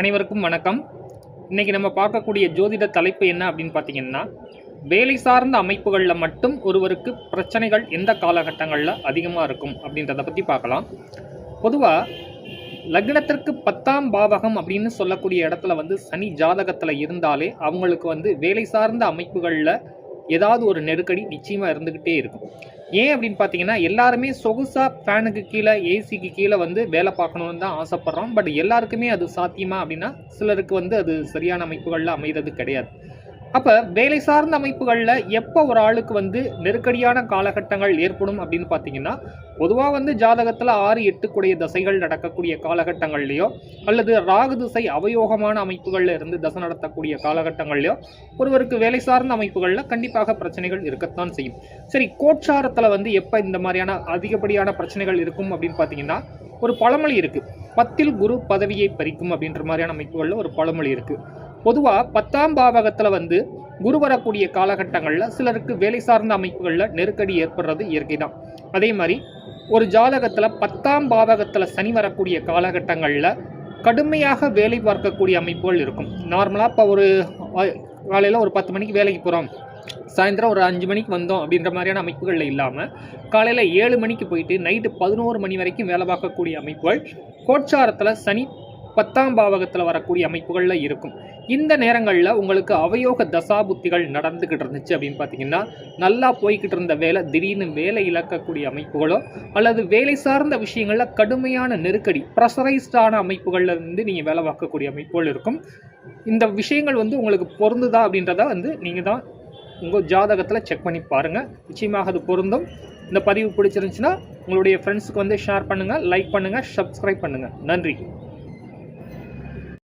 அனைவருக்கும் வணக்கம். இன்றைக்கி நம்ம பார்க்கக்கூடிய ஜோதிட தலைப்பு என்ன அப்படின்னு பார்த்தீங்கன்னா வேலை சார்ந்த அமைப்புகளில் மட்டும் ஒருவருக்கு பிரச்சனைகள் எந்த காலகட்டங்களில் அதிகமாக இருக்கும் அப்படின்றத பற்றி பார்க்கலாம். பொதுவாக லக்னத்திற்கு பத்தாம் பாவகம் அப்படின்னு சொல்லக்கூடிய இடத்துல வந்து சனி ஜாதகத்தில் இருந்தாலே அவங்களுக்கு வந்து வேலை சார்ந்த அமைப்புகளில் ஏதாவது ஒரு நெருக்கடி நிச்சயமாக இருந்துக்கிட்டே இருக்கும். ஏன் அப்படின்னு பார்த்தீங்கன்னா எல்லாருமே சொகுசாக ஃபேனுக்கு கீழே ஏசிக்கு கீழே வந்து வேலை பார்க்கணுன்னு தான் ஆசைப்பட்றோம். பட் எல்லாருக்குமே அது சாத்தியமா அப்படின்னா சிலருக்கு வந்து அது சரியான அமைப்புகளில் அமைகிறது கிடையாது. அப்போ வேலை சார்ந்த அமைப்புகளில் எப்போ ஒரு ஆளுக்கு வந்து நெருக்கடியான காலகட்டங்கள் ஏற்படும் அப்படின்னு பார்த்தீங்கன்னா பொதுவாக வந்து ஜாதகத்தில் ஆறு எட்டுக்குடைய தசைகள் நடக்கக்கூடிய காலகட்டங்கள்லையோ அல்லது ராகு திசை அவயோகமான அமைப்புகளில் இருந்து தசை நடத்தக்கூடிய காலகட்டங்கள்லையோ ஒருவருக்கு வேலை சார்ந்த அமைப்புகளில் கண்டிப்பாக பிரச்சனைகள் இருக்கத்தான் செய்யும். சரி கோட்சாரத்தில் வந்து எப்போ இந்த மாதிரியான அதிகப்படியான பிரச்சனைகள் இருக்கும் அப்படின்னு பார்த்தீங்கன்னா ஒரு பழமொழி இருக்குது பத்தில் குரு பதவியை பறிக்கும் அப்படின்ற மாதிரியான அமைப்புகளில் ஒரு பழமொழி இருக்குது பொதுவாக பத்தாம் பாவகத்தில் வந்து குரு வரக்கூடிய காலகட்டங்களில் சிலருக்கு வேலை சார்ந்த அமைப்புகளில் நெருக்கடி ஏற்படுறது இயற்கை தான் அதே மாதிரி ஒரு ஜாதகத்தில் பத்தாம் பாவகத்தில் சனி வரக்கூடிய காலகட்டங்களில் கடுமையாக வேலை பார்க்கக்கூடிய அமைப்புகள் இருக்கும். நார்மலாக இப்போ ஒரு காலையில் ஒரு பத்து மணிக்கு வேலைக்கு போகிறோம் சாயந்தரம் ஒரு அஞ்சு மணிக்கு வந்தோம் அப்படின்ற மாதிரியான அமைப்புகளில் இல்லாமல் காலையில் ஏழு மணிக்கு போயிட்டு நைட்டு பதினோரு மணி வரைக்கும் வேலை பார்க்கக்கூடிய அமைப்புகள் கோட்சாரத்தில் சனி பத்தாம் பாவகத்தில் வரக்கூடிய அமைப்புகளில் இருக்கும். இந்த நேரங்களில் உங்களுக்கு அவயோக தசாபுத்திகள் நடந்துக்கிட்டு இருந்துச்சு அப்படின்னு பார்த்தீங்கன்னா நல்லா போய்கிட்டு இருந்த வேலை திடீர்னு வேலை இழக்கக்கூடிய அமைப்புகளோ அல்லது வேலை சார்ந்த விஷயங்களில் கடுமையான நெருக்கடி ப்ரெஷரைஸ்டான அமைப்புகளில் இருந்து நீங்கள் வேலை பார்க்கக்கூடிய அமைப்புகள் இருக்கும். இந்த விஷயங்கள் வந்து உங்களுக்கு பொருந்துதா அப்படின்றத வந்து நீங்கள் தான் உங்கள் ஜாதகத்தில் செக் பண்ணி பாருங்கள் நிச்சயமாக அது பொருந்தும். இந்த பதிவு பிடிச்சிருந்துச்சுன்னா உங்களுடைய ஃப்ரெண்ட்ஸுக்கு வந்து ஷேர் பண்ணுங்கள் லைக் பண்ணுங்கள் சப்ஸ்கிரைப் பண்ணுங்கள் நன்றி.